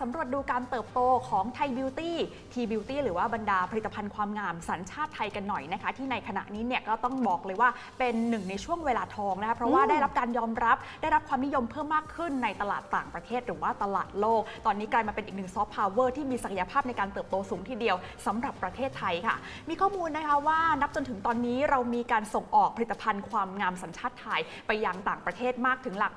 สำรวจดูการเติบโตของไทยบิวตี้ทีบิวตี้หรือว่าบรรดาผลิตภัณฑ์ความงามสัญชาติไทยกันหน่อยนะคะ ที่ในขณะนี้เนี่ยก็ต้องบอกเลยว่าเป็นหนึ่งในช่วงเวลาทองนะคะเพราะว่าได้รับการยอมรับได้รับความนิยมเพิ่มมากขึ้นในตลาดต่างประเทศหรือว่าตลาดโลก ตอนนี้กลายมาเป็นอีกหนึ่งซอฟต์พาวเวอร์ที่มีศักยภาพในการเติบโตสูงทีเดียวสำหรับประเทศไทยค่ะ มีข้อมูลนะคะว่านับจนถึงตอนนี้เรามีการส่งออกผลิตภัณฑ์ความงามสัญชาติไทย ไปยังต่างประเทศมากถึงหลัก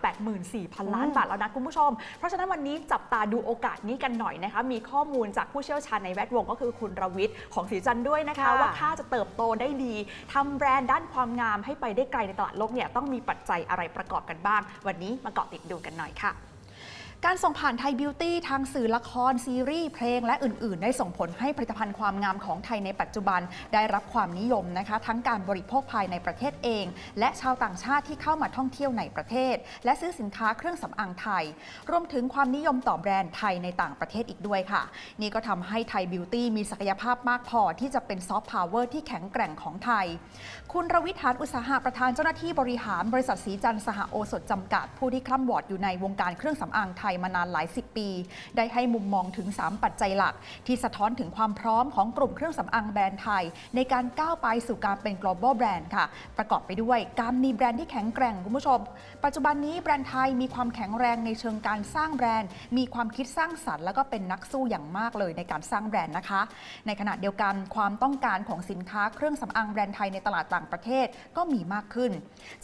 84,000 ล้านบาทแล้วนะคุณผู้ชม เพราะฉะนั้นวันนี้จับตาดูโอกาสนี้กันหน่อยนะคะ มีข้อมูลจากผู้เชี่ยวชาญในแวดวงก็คือคุณรวิทย์ของสีจันทร์ด้วยนะคะ ค่ะว่าถ้าจะเติบโตได้ดีทำแบรนด์ด้านความงามให้ไปได้ไกลในตลาดโลกเนี่ยต้องมีปัจจัยอะไรประกอบกันบ้าง วันนี้มาเกาะติดดูกันหน่อยค่ะ การส่งผ่านไทยบิวตี้ทางสื่อละคร ซีรีส์ เพลงและอื่น ๆ ได้ส่งผลให้ผลิตภัณฑ์ความงามของไทยในปัจจุบันได้รับความนิยมนะคะ ทั้งการบริโภคภายในประเทศเอง และชาวต่างชาติที่เข้ามาท่องเที่ยวในประเทศ และซื้อสินค้าเครื่องสำอางไทย รวมถึงความนิยมต่อแบรนด์ไทยในต่างประเทศอีกด้วยค่ะ นี่ก็ทำให้ไทยบิวตี้มีศักยภาพมากพอที่จะเป็นซอฟต์พาวเวอร์ที่แข็งแกร่งของไทย คุณรวิทยานอุตสาหะประธานเจ้าหน้าที่บริหารบริษัทสีจันทร์สหโอสถจำกัดผู้ที่คล่ำวอดอยู่ในวงการเครื่องสำอางไทยมานานหลายสิบปี ได้ให้มุมมองถึง 3 ปัจจัยหลัก ที่สะท้อนถึงความพร้อมของกลุ่มเครื่องสำอางแบรนด์ไทย ในการก้าวไปสู่การเป็น global brand ค่ะ ประกอบไปด้วยการมีแบรนด์ที่แข็งแกร่งคุณผู้ชม ปัจจุบันนี้แบรนด์ไทยมีความแข็งแรงในเชิงการสร้างแบรนด์ มีความคิดสร้างสรรค์แล้วก็เป็นนักสู้อย่างมากเลยในการสร้างแบรนด์นะคะ ในขณะเดียวกันความต้องการของสินค้าเครื่องสำอางแบรนด์ไทยในตลาดต่างประเทศก็มีมากขึ้น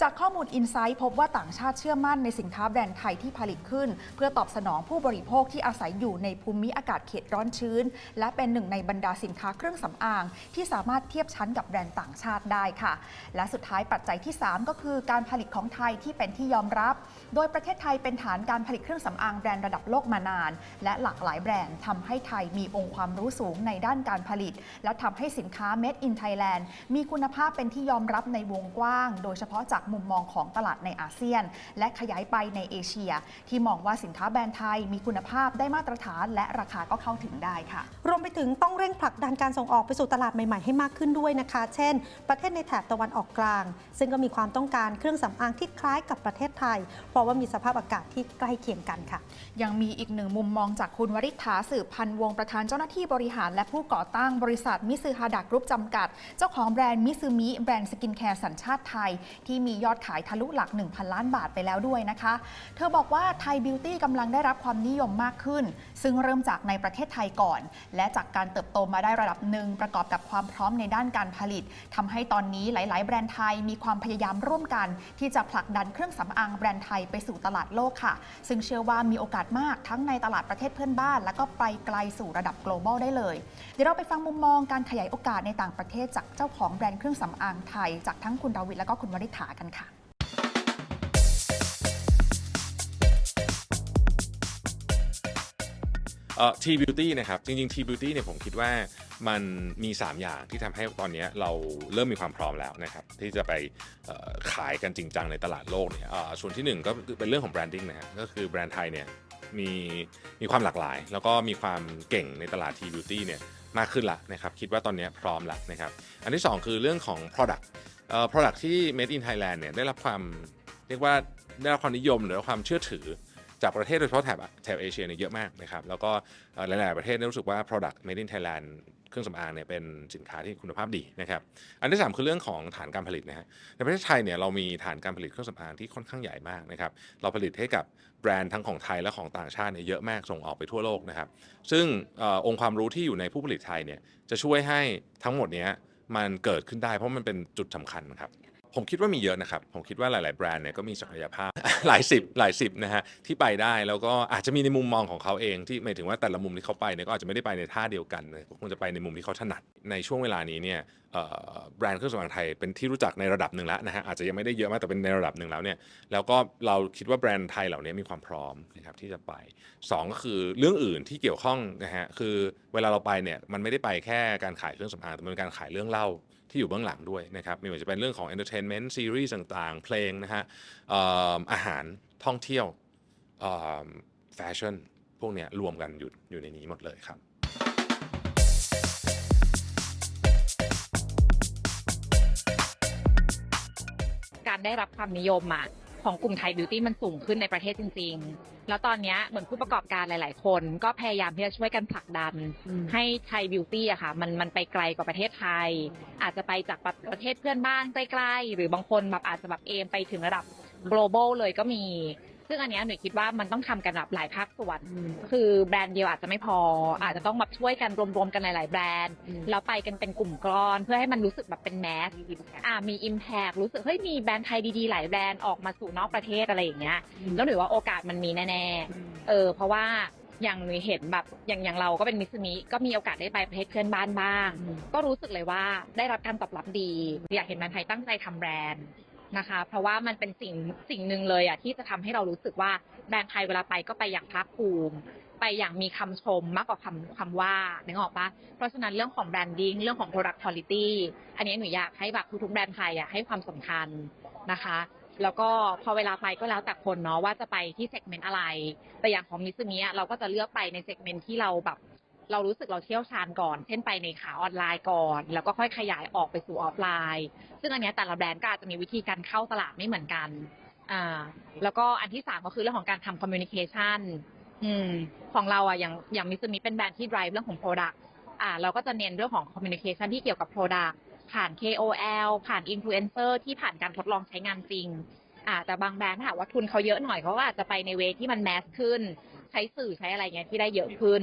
จากข้อมูล Insight พบว่าต่างชาติเชื่อมั่นในสินค้าแบรนด์ไทยที่ผลิตขึ้น เพื่อตอบสนองผู้บริโภคที่อาศัยอยู่ในภูมิอากาศเขตร้อนชื้น และเป็นหนึ่งในบรรดาสินค้าเครื่องสำอาง ที่สามารถเทียบชั้นกับแบรนด์ต่างชาติได้ค่ะ และสุดท้ายปัจจัยที่ 3 ก็คือการผลิตของไทยที่เป็นที่ยอมรับ โดยประเทศไทยเป็นฐานการผลิตเครื่องสำอางแบรนด์ระดับโลกมานาน และหลากหลายแบรนด์ทำให้ไทยมีองค์ความรู้สูงในด้านการผลิต และทำให้สินค้า Made in Thailand มีคุณภาพเป็นที่ยอมรับในวงกว้าง โดยเฉพาะจากมุมมองของตลาดในอาเซียน และขยายไปในเอเชีย ที่มองว่าสินค้าแบรนด์ไทยมีคุณภาพได้มาตรฐาน และราคาก็เข้าถึงได้ค่ะ รวมไปถึงต้องเร่งผลักดันการส่งออกไปสู่ตลาดใหม่ๆให้มากขึ้นด้วยนะคะ เช่น ประเทศในแถบตะวันออกกลาง ซึ่งก็มีความต้องการเครื่องสำอางที่คล้ายกับประเทศไทย เพราะว่ามีสภาพอากาศที่ใกล้เคียงกันค่ะ ยังมีอีกหนึ่งมุมมองจากคุณวริษฐาสืบพันธ์วงศ์ประธานเจ้าหน้าที่บริหาร และผู้ก่อตั้งบริษัทมิซึฮาดากรุ๊ปจำกัด เจ้าของแบรนด์มิซึมิแบรนด์สกินแคร์สัญชาติไทย ที่มียอดขายทะลุหลัก 1,000 ล้านบาทไปแล้วด้วยนะคะ เธอบอกว่าไทยบิวตี้กำลังได้รับความนิยมมากขึ้น ซึ่งเริ่มจากในประเทศไทยก่อน และจากการเติบโตมาได้ระดับหนึ่งประกอบกับความพร้อมในด้านการผลิตทำให้ตอนนี้หลาย ๆ แบรนด์ไทยมีความพยายามร่วมกัน ที่จะผลักดันเครื่องสำอางแบรนด์ไทยไปสู่ตลาดโลกค่ะ ซึ่งเชื่อว่ามีโอกาสมากทั้งในตลาดประเทศเพื่อนบ้าน แล้วก็ไปไกลสู่ระดับ global ได้เลย เดี๋ยวเราไปฟังมุมมองการขยายโอกาสในต่างประเทศจากเจ้าของแบรนด์เครื่องสำอางไทย จากทั้งคุณดาวิดและก็คุณวริษฐากันค่ะ เอ่อ T Beauty นะครับจริงๆ T Beauty เนี่ยผมคิดว่ามันมี 3 อย่างที่ทำให้ตอนนี้เราเริ่มมีความพร้อมแล้วนะครับที่จะไปเอ่อขายกันจริงจังในตลาดโลกเนี่ยเอ่อส่วนที่ 1 ก็เป็นเรื่องของแบรนดิ้งนะฮะก็คือแบรนด์ไทยเนี่ยมีมีความหลากหลาย แล้วก็มีความเก่งในตลาด T Beauty เนี่ยมากขึ้นละนะครับคิดว่าตอนนี้พร้อมล้วนะครับอันที่ 2 คือเรื่องของ Product เอ่อ Product ที่ Made in Thailand เนี่ยได้รับความเรียกว่าได้รับความนิยมหรือว่าความเชื่อถือ จากประเทศโดยเฉพาะแถบแถบเอเชียเนี่ยเยอะมากนะครับแล้วก็หลาย ๆ ประเทศเนี่ยรู้สึกว่า product made in Thailand เครื่องสำอางเนี่ยเป็นสินค้าที่คุณภาพดีนะครับอันที่ 3 คือเรื่องของฐานการผลิตนะฮะในประเทศไทยเนี่ยเรามีฐานการผลิตเครื่องสำอางที่ค่อนข้างใหญ่มากนะครับเราผลิตให้กับแบรนด์ทั้งของไทยและของต่างชาติเนี่ยเยอะมากส่งออกไปทั่วโลกนะครับซึ่งอองค์ความรู้ที่อยู่ในผู้ผลิตไทยเนี่ยจะช่วยให้ทั้งหมดนี้มันเกิดขึ้นได้เพราะมันเป็นจุดสำคัญครับ ผมคิดว่ามีเยอะนะครับ ผมคิดว่าหลาย ๆ แบรนด์เนี่ยก็มีศักยภาพ หลายสิบหลายสิบนะฮะที่ไปได้แล้วก็อาจจะมีในมุมมองของเขาเองที่หมายถึงว่าแต่ละมุมที่เขาไปเนี่ยก็อาจจะไม่ได้ไปในท่าเดียวกันเลยคงจะไปในมุมที่เขาถนัดในช่วงเวลานี้เนี่ยแบรนด์เครื่องสำอางไทยเป็นที่รู้จักในระดับหนึ่งแล้วนะฮะอาจจะยังไม่ได้เยอะมากแต่เป็นในระดับหนึ่งแล้วเนี่ยแล้วก็เราคิดว่าแบรนด์ไทยเหล่านี้มีความพร้อมนะครับที่จะไปสองก็คือเรื่องอื่นที่เกี่ยวข้องนะฮะคือเวลาเราไปเนี่ยมันไม่ได้ไปแค่การขายเครื่องสำอางแต่มันเป็นการขายเรื่องเล่า ที่อยู่เบื้องหลังด้วยนะครับไม่ว่าจะเป็นเรื่องของ entertainment ซีรีส์ต่างๆ เพลงนะฮะออาหารท่องเที่ยวแฟชั่นพวกเนี้ยรวมกันอยู่อยู่ในนี้หมดเลยครับการได้รับความนิยมอะ ของกลุ่มไทยบิวตี้มันสูงขึ้นในประเทศจริง ๆ แล้วตอนเนี้ยเหมือนผู้ประกอบการหลาย ๆ คนก็พยายามที่จะช่วยกันผลักดัน ให้ไทยบิวตี้อะค่ะมันมันไปไกลกว่าประเทศไทย อาจจะไปจากประเทศเพื่อนบ้านใกล้ๆ หรือบางคนแบบอาจจะแบบเอมไปถึงระดับ global เลยก็มี ซึ่งอันเนี้ยหนูคิดว่ามันต้องทำกันแบบหลายภาคส่วน คือแบรนด์เดียวอาจจะไม่พอ อาจจะต้องแบบช่วยกันรวมๆกันหลายๆแบรนด์ แล้วไปกันเป็นกลุ่มก้อน เพื่อให้มันรู้สึกแบบเป็นแมส อ่ามี impact รู้สึกเฮ้ยมีแบรนด์ไทยดีๆ หลายแบรนด์ออกมาสู่นอกประเทศอะไรอย่างเงี้ย แล้วหนูว่าโอกาสมันมีแน่ๆ เออ เพราะว่าอย่างหนูเห็นแบบอย่างอย่างเราก็เป็นมิสซิมิก็มีโอกาสได้ไปประเทศเพื่อนบ้านบ้าง ก็รู้สึกเลยว่าได้รับการตอบรับดี อยากเห็นแบรนด์ไทยตั้งใจทำแบรนด์ นะคะ เพราะว่ามันเป็นสิ่งสิ่งหนึ่งเลยอะที่จะทำให้เรารู้สึกว่าแบรนด์ไทยเวลาไปก็ไปอย่างภาคภูมิ ไปอย่างมีคำชมมากกว่าคำคำว่านึกออกปะเพราะฉะนั้นเรื่องของแบรนดิ้งเรื่องของ product quality อันนี้หนูอยากให้แบบทุกๆแบรนด์ไทยอะให้ความสำคัญนะคะแล้วก็พอเวลาไปก็แล้วแต่คนเนาะว่าจะไปที่เซกเมนต์อะไร แต่อย่างของมิสมิเราก็จะเลือกไปในเซกเมนต์ที่เราแบบ เรารู้สึกเราเชี่ยวชาญก่อน เช่นไปในขาออนไลน์ก่อน แล้วก็ค่อยขยายออกไปสู่ออฟไลน์ ซึ่งอันนี้แต่ละแบรนด์ก็อาจจะมีวิธีการเข้าตลาดไม่เหมือนกัน อ่า แล้วก็อันที่สามก็คือเรื่องของการทำคอมมิวนิเคชันอืม ของเราอะอย่างอย่างมิสมิเป็นแบรนด์ที่ drive เรื่องของ product อ่า เราก็จะเน้นเรื่องของ communication ที่เกี่ยวกับ product ผ่าน KOL ผ่าน influencer ที่ผ่านการทดลองใช้งานจริงอ่าแต่บางแบรนด์ถ้าหากว่าทุนเขาเยอะหน่อยเขาก็อาจจะไปในเวที่มันแมสขึ้น ใช้สื่อใช้อะไรเงี้ยที่ได้เยอะขึ้น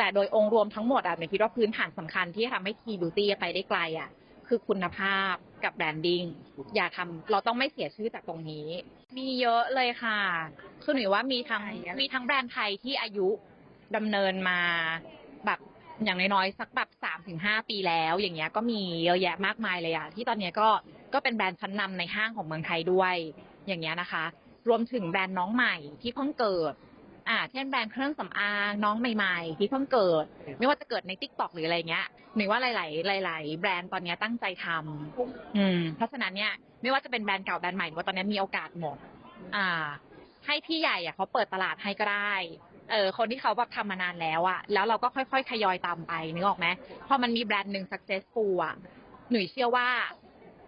แต่โดยองค์รวมทั้งหมดอะหนูคิดว่าพื้นฐานสำคัญที่ทำให้ทีบิวตี้ไปได้ไกลอะคือคุณภาพกับแบรนดิ้งอย่าทำเราต้องไม่เสียชื่อจากตรงนี้ มีเยอะเลยค่ะคือหนูว่ามีทั้งมีทั้งแบรนด์ไทยที่อายุดำเนินมาแบบอย่างน้อยๆสักแบบสามถึงห้าปีแล้ว อย่างเงี้ยก็มีเยอะแยะมากมายเลยอะที่ตอนเนี้ยก็ก็เป็นแบรนด์ชั้นนำในห้างของเมืองไทยด้วย อย่างเงี้ยนะคะ รวมถึงแบรนด์น้องใหม่ที่เพิ่งเกิด อ่าเช่นแบรนด์เครื่องสำอางน้องใหม่ๆ ที่เพิ่งเกิด ไม่ว่าจะเกิดใน t ิ k t o k หรืออะไรเงี้ยหนูว่าหลายๆหลายๆแบรนด์ตอนเนี้ยตั้งใจทำอืม เพราะฉะนั้นเนี่ยไม่ว่าจะเป็นแบรนด์เก่าแบรนด์ใหม่หนูว่าตอนเนี้ยมีโอกาสหมด อ่า ให้พี่ใหญ่อะเขาเปิดตลาดให้ก็ได้เออคนที่เขาแบบทำมานานแล้วอะแล้วเราก็ค่อยๆทยอยตามไปนึกออกไหมพอมันมีแบรนด์หนึ่ง successful อะหนูเชื่อว่า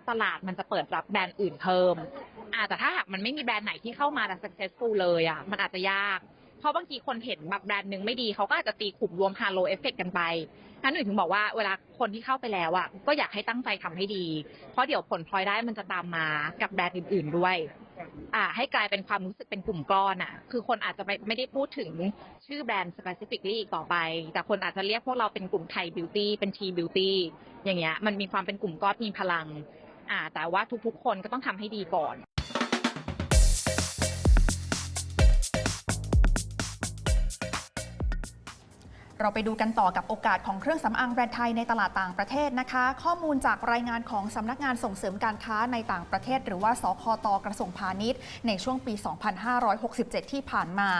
ตลาดมันจะเปิดรับแบรนด์อื่นเพิ่มอ่าแต่ถ้าหากมันไม่มีแบรนด์ไหนที่เข้ามาแล้ว successful เลยอะมันอาจจะยาก เพราะบางทีคนเห็นแบบแบรนด์หนึ่งไม่ดีเขาก็อาจจะตีกลุ่มรวมฮาโลเอฟเฟกกันไปนั้นหนูถึงบอกว่าเวลาคนที่เข้าไปแล้วอะก็อยากให้ตั้งใจทำให้ดี เพราะเดี๋ยวผลพลอยได้มันจะตามมากับแบรนด์อื่น ๆด้วย อ่า ให้กลายเป็นความรู้สึกเป็นกลุ่มก้อนอะ คือคนอาจจะไม่ไม่ได้พูดถึงชื่อแบรนด์ specifically อีกต่อไป แต่คนอาจจะเรียกพวกเราเป็นกลุ่มไทยบิวตี้เป็นทีบิวตี้อย่างเงี้ย มันมีความเป็นกลุ่มก้อนมีพลัง อ่า แต่ว่าทุกๆ คนก็ต้องทำให้ดีก่อน เราไปดูกันต่อกับโอกาสของเครื่องสำอางแบรนด์ไทยในตลาดต่างประเทศนะคะ ข้อมูลจากรายงานของสำนักงานส่งเสริมการค้าในต่างประเทศ หรือว่าสคตกระทรวงพาณิชย์ ในช่วงปี 2567 ที่ผ่านมา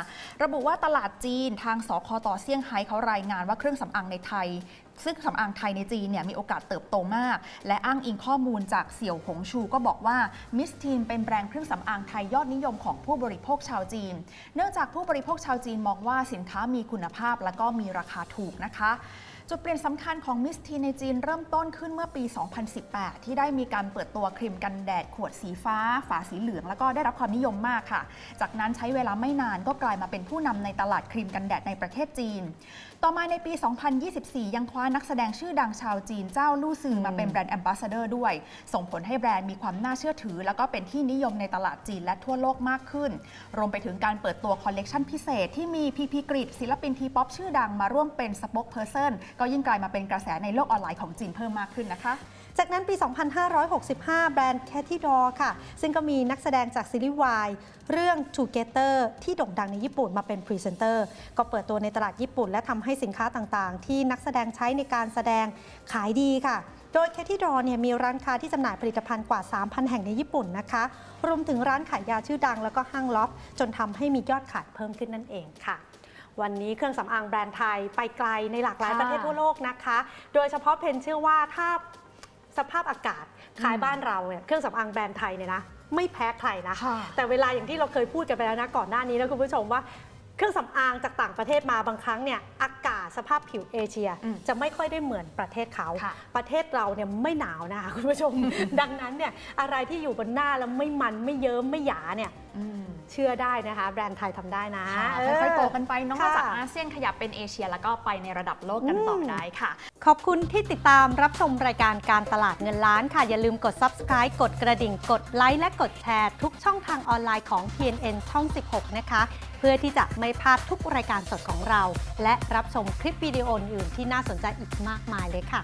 ระบุว่าตลาดจีนทางสคตเซี่ยงไฮ้เขารายงานว่าเครื่องสำอางในไทย ซึ่งสำอางไทยในจีนเนี่ยมีโอกาสเติบโตมาก และอ้างอิงข้อมูลจากเสี่ยวหงชูก็บอกว่ามิสทีนเป็นแบรนด์เครื่องสำอางไทยยอดนิยมของผู้บริโภคชาวจีน เนื่องจากผู้บริโภคชาวจีนมองว่าสินค้ามีคุณภาพและก็มีราคาถูกนะคะ จุดเปลี่ยนสำคัญของมิสทีในจีนเริ่มต้นขึ้นเมื่อปี 2018 ที่ได้มีการเปิดตัวครีมกันแดด ขวดสีฟ้า ฝาสีเหลือง แล้วก็ได้รับความนิยมมากค่ะ จากนั้นใช้เวลาไม่นานก็กลายมาเป็นผู้นำในตลาดครีมกันแดดในประเทศจีน ต่อมาในปี 2024 ยังคว้านักแสดงชื่อดังชาวจีนเจ้าลู่ซือมาเป็นแบรนด์แอมบาสเดอร์ด้วย ส่งผลให้แบรนด์มีความน่าเชื่อถือ แล้วก็เป็นที่นิยมในตลาดจีนและทั่วโลกมากขึ้น รวมไปถึงการเปิดตัวคอลเลกชันพิเศษที่มีพีพีกริดศิลปินทีป๊อปชื่อดังมาร่วมเป็นสป็อกเพอร์เซนก็ยิ่งกลายมาเป็นกระแสในโลกออนไลน์ของจีนเพิ่มมากขึ้นนะคะ จากนั้นปี 2565 แบรนด์ c a t h y d o r ค่ะ ซึ่งก็มีนักแสดงจากซีรีส์วายเรื่อง Together ที่โด่งดังในญี่ปุ่นมาเป็นพรีเซนเตอร์ ก็เปิดตัวในตลาดญี่ปุ่น และทำให้สินค้าต่างๆ ที่นักแสดงใช้ในการแสดงขายดีค่ะโดย c a t h y d o r เนี่ยมีร้านค้าที่จำหน่ายผลิตภัณฑ์กว่า 3,000 แห่งในญี่ปุ่นนะคะ รวมถึงร้านขายยาชื่อดังแล้วก็ห้างล็อฟจนทำให้มียอดขายเพิ่มขึ้นนั่นเองค่ะ วันนี้เครื่องสำอางแบรนด์ไทยไปไกลในหลากหลายค่ะประเทศทั่วโลกนะคะ โดยเฉพาะเพนเชื่อว่าถ้าสภาพอากาศขายบ้านเราเนี่ยเครื่องสำอางแบรนด์ไทยเนี่ยนะไม่แพ้ใครนะค่ะแต่เวลาอย่างที่เราเคยพูดกันไปแล้วนะก่อนหน้านี้นะคุณผู้ชมว่าเครื่องสำอางจากต่างประเทศมาบางครั้งเนี่ยอากาศสภาพผิวเอเชียอืมจะไม่ค่อยได้เหมือนประเทศเขาค่ะประเทศเราเนี่ยไม่หนาวนะคะคุณผู้ชม ดังนั้นเนี่ยอะไรที่อยู่บนหน้าแล้วไม่มันไม่เยิ้มไม่หยาเนี่ยอืม เชื่อได้นะคะ แบรนด์ไทยทำได้นะค่ะเออค่อยๆโตกันไปเน้องค่ะมาจากอาเซียนขยับเป็นเอเชีย แล้วก็ไปในระดับโลกกันต่ออมได้ค่ะ ขอบคุณที่ติดตามรับชมรายการการตลาดเงินล้านค่ะ อย่าลืมกด subscribe กดกระดิ่ง กดไลค์และกดแชร์ ทุกช่องทางออนไลน์ของ TNN ช่อง 16 นะคะ เพื่อที่จะไม่พลาดทุกรายการสดของเรา และรับชมคลิปวิดีโออื่นๆที่น่าสนใจอีกมากมายเลยค่ะ